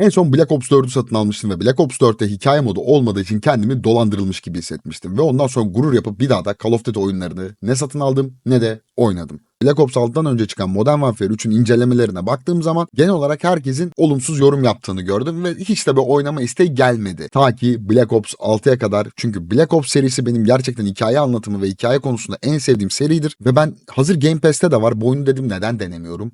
En son Black Ops 4'ü satın almıştım ve Black Ops 4'te hikaye modu olmadığı için kendimi dolandırılmış gibi hissetmiştim. Ve ondan sonra gurur yapıp bir daha da Call of Duty oyunlarını ne satın aldım ne de oynadım. Black Ops 6'dan önce çıkan Modern Warfare 3'ün incelemelerine baktığım zaman genel olarak herkesin olumsuz yorum yaptığını gördüm ve hiç de bir oynama isteği gelmedi. Ta ki Black Ops 6'ya kadar çünkü Black Ops serisi benim gerçekten hikaye anlatımı ve hikaye konusunda en sevdiğim seridir ve ben hazır Game Pass'te de var bu oyunu dedim neden denemiyorum.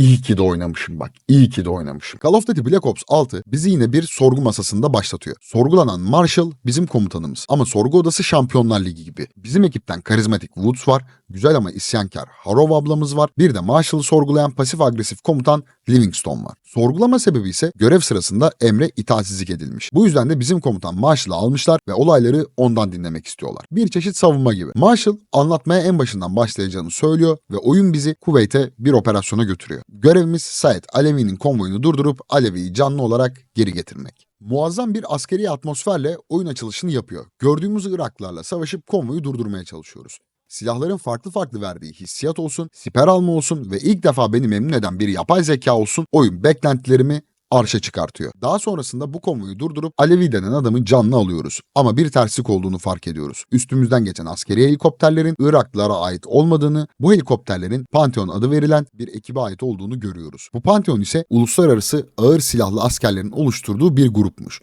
İyi ki de oynamışım bak. İyi ki de oynamışım. Call of Duty Black Ops 6 bizi yine bir sorgu masasında başlatıyor. Sorgulanan Marshall bizim komutanımız. Ama sorgu odası Şampiyonlar Ligi gibi. Bizim ekipten karizmatik Woods var. Güzel ama isyankar Harov ablamız var. Bir de Marshall'ı sorgulayan pasif agresif komutan Livingstone var. Sorgulama sebebi ise görev sırasında emre itaatsizlik edilmiş. Bu yüzden de bizim komutan Marshall'ı almışlar ve olayları ondan dinlemek istiyorlar. Bir çeşit savunma gibi. Marshall anlatmaya en başından başlayacağını söylüyor ve oyun bizi Kuveyt'e bir operasyona götürüyor. Görevimiz Said Alevi'nin konvoyunu durdurup Alevi'yi canlı olarak geri getirmek. Muazzam bir askeri atmosferle oyun açılışını yapıyor. Gördüğümüz Iraklılarla savaşıp konvoyu durdurmaya çalışıyoruz. Silahların farklı farklı verdiği hissiyat olsun, siper alma olsun ve ilk defa beni memnun eden bir yapay zeka olsun oyun beklentilerimi arşa çıkartıyor. Daha sonrasında bu konvoyu durdurup Alevi denen adamı canlı alıyoruz. Ama bir terslik olduğunu fark ediyoruz. Üstümüzden geçen askeri helikopterlerin Iraklılara ait olmadığını, bu helikopterlerin Pantheon adı verilen bir ekibe ait olduğunu görüyoruz. Bu Pantheon ise uluslararası ağır silahlı askerlerin oluşturduğu bir grupmuş.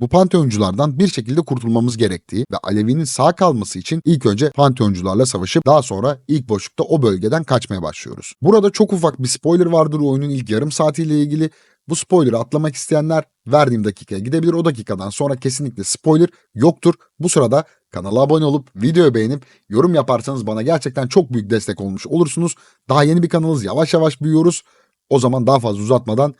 Bu panteonculardan bir şekilde kurtulmamız gerektiği ve Alevi'nin sağ kalması için ilk önce panteoncularla savaşıp daha sonra ilk boşlukta o bölgeden kaçmaya başlıyoruz. Burada çok ufak bir spoiler vardır oyunun ilk yarım saatiyle ilgili. Bu spoiler'ı atlamak isteyenler verdiğim dakikaya gidebilir. O dakikadan sonra kesinlikle spoiler yoktur. Bu sırada kanala abone olup videoyu beğenip yorum yaparsanız bana gerçekten çok büyük destek olmuş olursunuz. Daha yeni bir kanalız yavaş yavaş büyüyoruz. O zaman daha fazla uzatmadan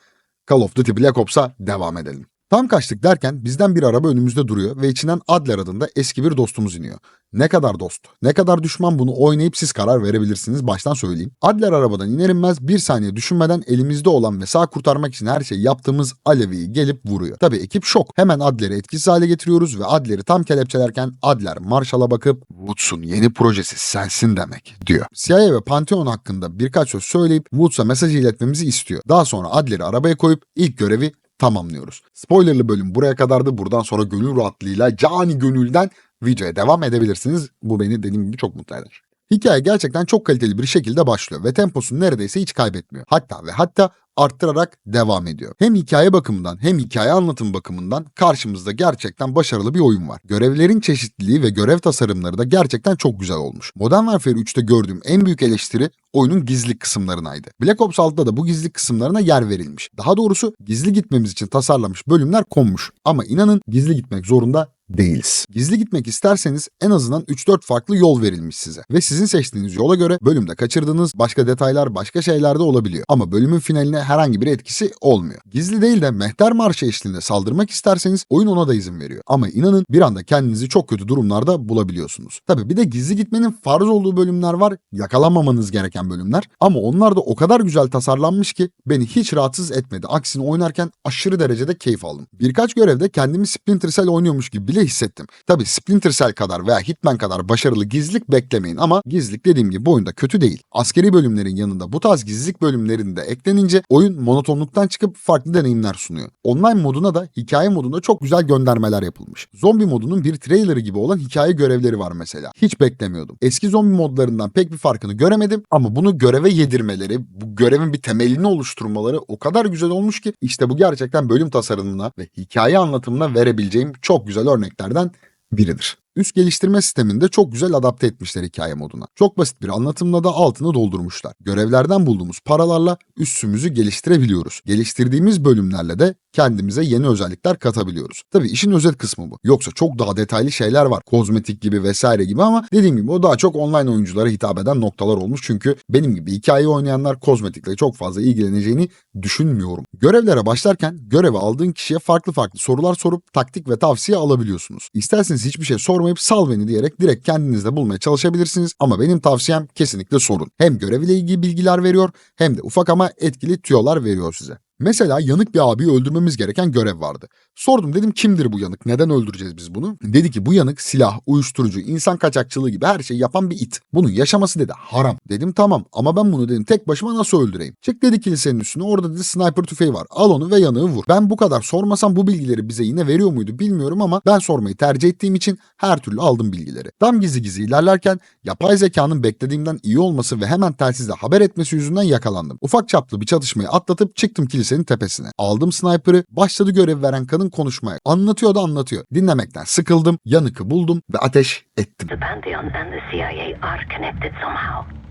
Call of Duty Black Ops'a devam edelim. Tam kaçtık derken bizden bir araba önümüzde duruyor ve içinden Adler adında eski bir dostumuz iniyor. Ne kadar dost, ne kadar düşman bunu oynayıp siz karar verebilirsiniz baştan söyleyeyim. Adler arabadan iner inmez bir saniye düşünmeden elimizde olan ve sağ kurtarmak için her şeyi yaptığımız Alevi'yi gelip vuruyor. Tabii ekip şok. Hemen Adler'i etkisiz hale getiriyoruz ve Adler'i tam kelepçelerken Adler Marshall'a bakıp Woods'un yeni projesi sensin demek diyor. CIA ve Pantheon hakkında birkaç söz söyleyip Woods'a mesajı iletmemizi istiyor. Daha sonra Adler'i arabaya koyup ilk görevi tamamlıyoruz. Spoilerlı bölüm buraya kadardı. Buradan sonra gönül rahatlığıyla cani gönülden videoya devam edebilirsiniz. Bu beni dediğim gibi çok mutlu eder. Hikaye gerçekten çok kaliteli bir şekilde başlıyor ve temposunu neredeyse hiç kaybetmiyor. Hatta ve hatta arttırarak devam ediyor. Hem hikaye bakımından hem hikaye anlatım bakımından karşımızda gerçekten başarılı bir oyun var. Görevlerin çeşitliliği ve görev tasarımları da gerçekten çok güzel olmuş. Modern Warfare 3'te gördüğüm en büyük eleştiri oyunun gizli kısımlarınaydı. Black Ops 6'da da bu gizli kısımlarına yer verilmiş. Daha doğrusu gizli gitmemiz için tasarlanmış bölümler konmuş. Ama inanın gizli gitmek zorunda değiliz. Gizli gitmek isterseniz en azından 3-4 farklı yol verilmiş size. Ve sizin seçtiğiniz yola göre bölümde kaçırdığınız başka detaylar başka şeyler de olabiliyor. Ama bölümün finaline herhangi bir etkisi olmuyor. Gizli değil de mehter marşı eşliğinde saldırmak isterseniz oyun ona da izin veriyor. Ama inanın bir anda kendinizi çok kötü durumlarda bulabiliyorsunuz. Tabi bir de gizli gitmenin farz olduğu bölümler var. Yakalanmamanız gereken bölümler. Ama onlar da o kadar güzel tasarlanmış ki beni hiç rahatsız etmedi. Aksine oynarken aşırı derecede keyif aldım. Birkaç görevde kendimi Splinter Cell oynuyormuş gibi bile hissettim. Tabi Splinter Cell kadar veya Hitman kadar başarılı gizlilik beklemeyin ama gizlilik dediğim gibi bu oyunda kötü değil. Askeri bölümlerin yanında bu tarz gizlilik bölümlerinde eklenince oyun monotonluktan çıkıp farklı deneyimler sunuyor. Online moduna da hikaye modunda çok güzel göndermeler yapılmış. Zombi modunun bir trailerı gibi olan hikaye görevleri var mesela. Hiç beklemiyordum. Eski zombi modlarından pek bir farkını göremedim ama bunu göreve yedirmeleri, bu görevin bir temelini oluşturmaları o kadar güzel olmuş ki işte bu gerçekten bölüm tasarımına ve hikaye anlatımına verebileceğim çok güzel örneklerden biridir. Üst geliştirme sisteminde çok güzel adapte etmişler hikaye moduna. Çok basit bir anlatımla da altını doldurmuşlar. Görevlerden bulduğumuz paralarla üssümüzü geliştirebiliyoruz. Geliştirdiğimiz bölümlerle de kendimize yeni özellikler katabiliyoruz. Tabii işin özet kısmı bu. Yoksa çok daha detaylı şeyler var. Kozmetik gibi vesaire gibi ama dediğim gibi o daha çok online oyunculara hitap eden noktalar olmuş. Çünkü benim gibi hikaye oynayanlar kozmetikle çok fazla ilgileneceğini düşünmüyorum. Görevlere başlarken görevi aldığın kişiye farklı farklı sorular sorup taktik ve tavsiye alabiliyorsunuz. İsterseniz hiçbir şey sormayıp sal beni diyerek direkt kendinizde bulmaya çalışabilirsiniz ama benim tavsiyem kesinlikle sorun. Hem görev ile ilgili bilgiler veriyor hem de ufak ama etkili tüyolar veriyor size. Mesela yanık bir abiyi öldürmemiz gereken görev vardı. Sordum dedim kimdir bu yanık? Neden öldüreceğiz biz bunu? Dedi ki bu yanık silah, uyuşturucu, insan kaçakçılığı gibi her şeyi yapan bir it. Bunun yaşaması dedi haram. Dedim tamam ama ben bunu dedim tek başıma nasıl öldüreyim? Çık dedi kilisenin üstüne orada dedi sniper tüfeği var. Al onu ve yanığı vur. Ben bu kadar sormasam bu bilgileri bize yine veriyor muydu bilmiyorum ama ben sormayı tercih ettiğim için her türlü aldım bilgileri. Tam gizli gizli ilerlerken yapay zekanın beklediğimden iyi olması ve hemen telsizle haber etmesi yüzünden yakalandım. Ufak çaplı bir çatışmayı atlatıp çıktım kilisenin tepesine. Aldım sniper'ı, başladı görev veren kadın konuşmaya. Anlatıyor da anlatıyor. Dinlemekten sıkıldım, yanıkı buldum ve ateş ettim. The Pantheon and the CIA are connected somehow.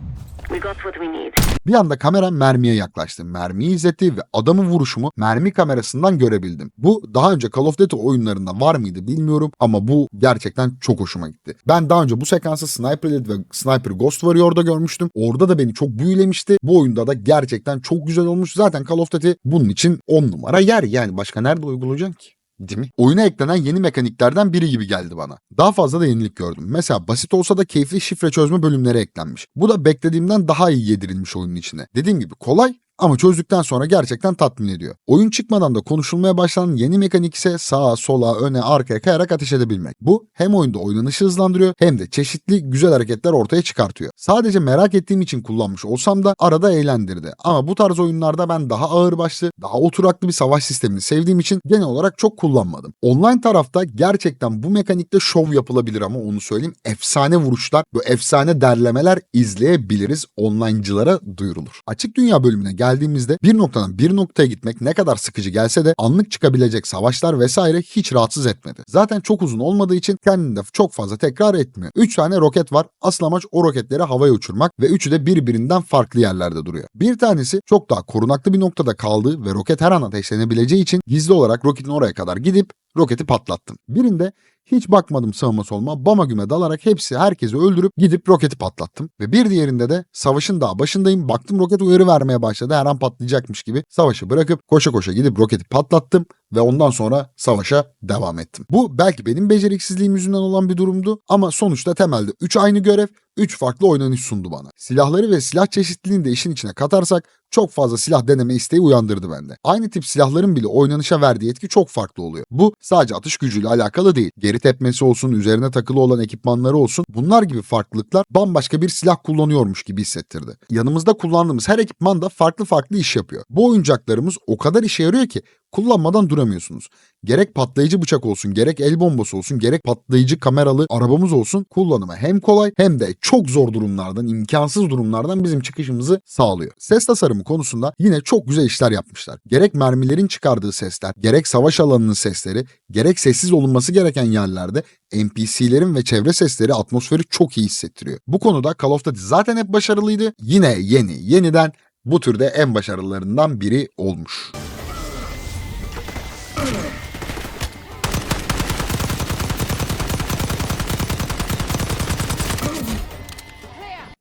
Bir anda kamera mermiye yaklaştı. Mermiyi izletti ve adamın vuruşumu mermi kamerasından görebildim. Bu daha önce Call of Duty oyunlarında var mıydı bilmiyorum ama bu gerçekten çok hoşuma gitti. Ben daha önce bu sekansı Sniper Elite ve Sniper Ghost Warrior'da görmüştüm. Orada da beni çok büyülemişti. Bu oyunda da gerçekten çok güzel olmuş. Zaten Call of Duty bunun için 10 numara yer yani başka nerede uygulayacaksın ki? Değil mi? Oyuna eklenen yeni mekaniklerden biri gibi geldi bana. Daha fazla da yenilik gördüm. Mesela basit olsa da keyifli şifre çözme bölümleri eklenmiş. Bu da beklediğimden daha iyi yedirilmiş oyunun içine. Dediğim gibi kolay ama çözdükten sonra gerçekten tatmin ediyor. Oyun çıkmadan da konuşulmaya başlanan yeni mekanik ise sağa, sola, öne, arkaya kayarak ateş edebilmek. Bu hem oyunda oynanışı hızlandırıyor hem de çeşitli güzel hareketler ortaya çıkartıyor. Sadece merak ettiğim için kullanmış olsam da arada eğlendirdi. Ama bu tarz oyunlarda ben daha ağırbaşlı, daha oturaklı bir savaş sistemini sevdiğim için genel olarak çok kullanmadım. Online tarafta gerçekten bu mekanikte şov yapılabilir ama onu söyleyeyim. Efsane vuruşlar, bu efsane derlemeler izleyebiliriz. Online'cılara duyurulur. Açık dünya bölümüne geldiğimizde bir noktadan bir noktaya gitmek ne kadar sıkıcı gelse de anlık çıkabilecek savaşlar vesaire hiç rahatsız etmedi. Zaten çok uzun olmadığı için kendini de çok fazla tekrar etmiyor. 3 tane roket var. Asıl amaç o roketleri havaya uçurmak ve üçü de birbirinden farklı yerlerde duruyor. Bir tanesi çok daha korunaklı bir noktada kaldığı ve roket her an ateşlenebileceği için gizli olarak roketin oraya kadar gidip roketi patlattım. Birinde hiç bakmadım sağıma soluma. Bama güme dalarak hepsi herkesi öldürüp gidip roketi patlattım. Ve bir diğerinde de savaşın daha başındayım. Baktım roket uyarı vermeye başladı. Her an patlayacakmış gibi savaşı bırakıp koşa koşa gidip roketi patlattım ve ondan sonra savaşa devam ettim. Bu belki benim beceriksizliğim yüzünden olan bir durumdu ama sonuçta temelde 3 aynı görev 3 farklı oynanış sundu bana. Silahları ve silah çeşitliliğini de işin içine katarsak çok fazla silah deneme isteği uyandırdı bende. Aynı tip silahların bile oynanışa verdiği etki çok farklı oluyor. Bu sadece atış gücüyle alakalı değil. Geri tepmesi olsun, üzerine takılı olan ekipmanları olsun bunlar gibi farklılıklar bambaşka bir silah kullanıyormuş gibi hissettirdi. Yanımızda kullandığımız her ekipman da farklı farklı iş yapıyor. Bu oyuncaklarımız o kadar işe yarıyor ki kullanmadan duramıyorsunuz. Gerek patlayıcı bıçak olsun, gerek el bombası olsun, gerek patlayıcı kameralı arabamız olsun kullanımı hem kolay hem de çok zor durumlardan, imkansız durumlardan bizim çıkışımızı sağlıyor. Ses tasarımı konusunda yine çok güzel işler yapmışlar. Gerek mermilerin çıkardığı sesler, gerek savaş alanının sesleri, gerek sessiz olunması gereken yerlerde NPC'lerin ve çevre sesleri atmosferi çok iyi hissettiriyor. Bu konuda Call of Duty zaten hep başarılıydı. Yine yeni, yeniden bu türde en başarılılarından biri olmuş.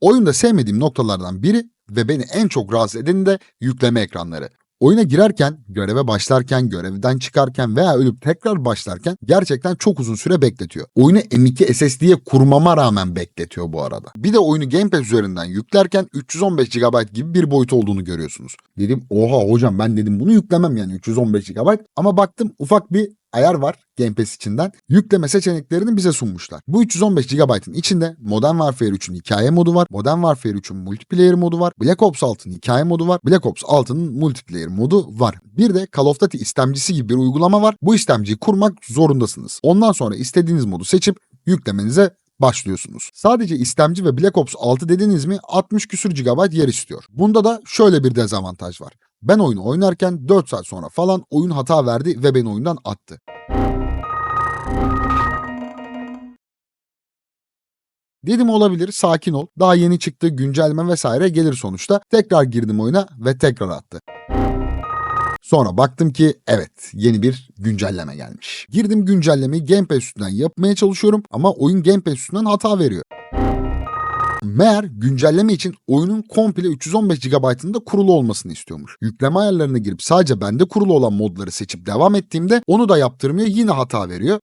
Oyunda sevmediğim noktalardan biri ve beni en çok rahatsız edeni de yükleme ekranları. Oyuna girerken, göreve başlarken, görevden çıkarken veya ölüp tekrar başlarken gerçekten çok uzun süre bekletiyor. Oyunu M2 SSD'ye kurmama rağmen bekletiyor bu arada. Bir de oyunu Game Pass üzerinden yüklerken 315 GB gibi bir boyut olduğunu görüyorsunuz. Dedim oha hocam ben dedim bunu yüklemem yani 315 GB ama baktım ufak bir ayar var Game Pass içinden. Yükleme seçeneklerini bize sunmuşlar. Bu 315 GB'ın içinde Modern Warfare 3'ün hikaye modu var. Modern Warfare 3'ün multiplayer modu var. Black Ops 6'nın hikaye modu var. Black Ops 6'nın multiplayer modu var. Bir de Call of Duty istemcisi gibi bir uygulama var. Bu istemciyi kurmak zorundasınız. Ondan sonra istediğiniz modu seçip yüklemenize başlıyorsunuz. Sadece istemci ve Black Ops 6 dediniz mi 60 küsür GB yer istiyor. Bunda da şöyle bir dezavantaj var. Ben oyunu oynarken 4 saat sonra falan oyun hata verdi ve beni oyundan attı. Dedim olabilir sakin ol. Daha yeni çıktı güncelleme vesaire gelir sonuçta. Tekrar girdim oyuna ve tekrar attı. Sonra baktım ki evet yeni bir güncelleme gelmiş. Girdim güncellemeyi Game Pass üstünden yapmaya çalışıyorum ama oyun Game Pass üstünden hata veriyor. Meğer güncelleme için oyunun komple 315 GB'ında kurulu olmasını istiyormuş. Yükleme ayarlarına girip sadece bende kurulu olan modları seçip devam ettiğimde onu da yaptırmıyor yine hata veriyor.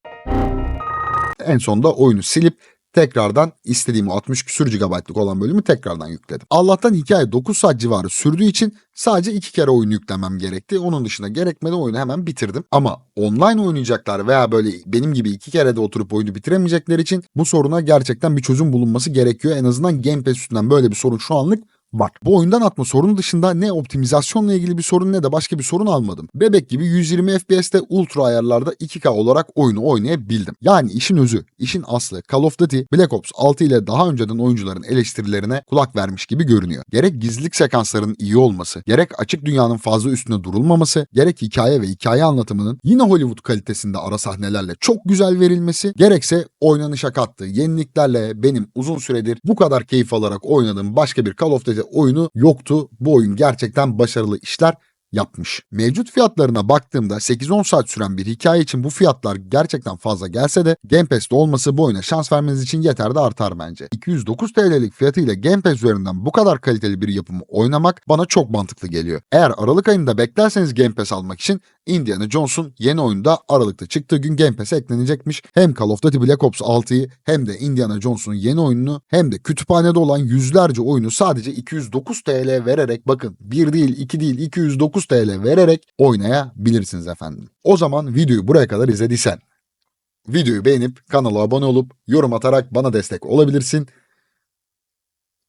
En sonunda oyunu silip tekrardan istediğim o 60 küsür GB'lık olan bölümü tekrardan yükledim. Allah'tan hikaye 9 saat civarı sürdüğü için sadece 2 kere oyunu yüklemem gerekti. Onun dışında gerekmedi oyunu hemen bitirdim. Ama online oynayacaklar veya böyle benim gibi 2 kere de oturup oyunu bitiremeyecekler için bu soruna gerçekten bir çözüm bulunması gerekiyor. En azından Game Pass üstünden böyle bir sorun şu anlık var. Bu oyundan atma sorunu dışında ne optimizasyonla ilgili bir sorun ne de başka bir sorun almadım. Bebek gibi 120 FPS'te ultra ayarlarda 2K olarak oyunu oynayabildim. Yani işin özü, işin aslı Call of Duty Black Ops 6 ile daha önceden oyuncuların eleştirilerine kulak vermiş gibi görünüyor. Gerek gizlilik sekansların iyi olması, gerek açık dünyanın fazla üstüne durulmaması, gerek hikaye ve hikaye anlatımının yine Hollywood kalitesinde ara sahnelerle çok güzel verilmesi, gerekse oynanışa kattığı yeniliklerle benim uzun süredir bu kadar keyif alarak oynadığım başka bir Call of Duty oyunu yoktu. Bu oyun gerçekten başarılı işler yapmış. Mevcut fiyatlarına baktığımda 8-10 saat süren bir hikaye için bu fiyatlar gerçekten fazla gelse de Game Pass'te olması bu oyuna şans vermeniz için yeter de artar bence. 209 TL'lik fiyatıyla Game Pass üzerinden bu kadar kaliteli bir yapımı oynamak bana çok mantıklı geliyor. Eğer Aralık ayında beklerseniz Game Pass almak için Indiana Jones'un yeni oyunda Aralık'ta çıktığı gün Game Pass'e eklenecekmiş. Hem Call of Duty Black Ops 6'yı hem de Indiana Jones'un yeni oyununu hem de kütüphanede olan yüzlerce oyunu sadece 209 TL vererek bakın bir değil iki değil 209 TL vererek oynayabilirsiniz efendim. O zaman videoyu buraya kadar izlediysen videoyu beğenip kanala abone olup yorum atarak bana destek olabilirsin.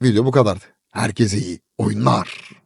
Video bu kadardı. Herkese iyi oyunlar.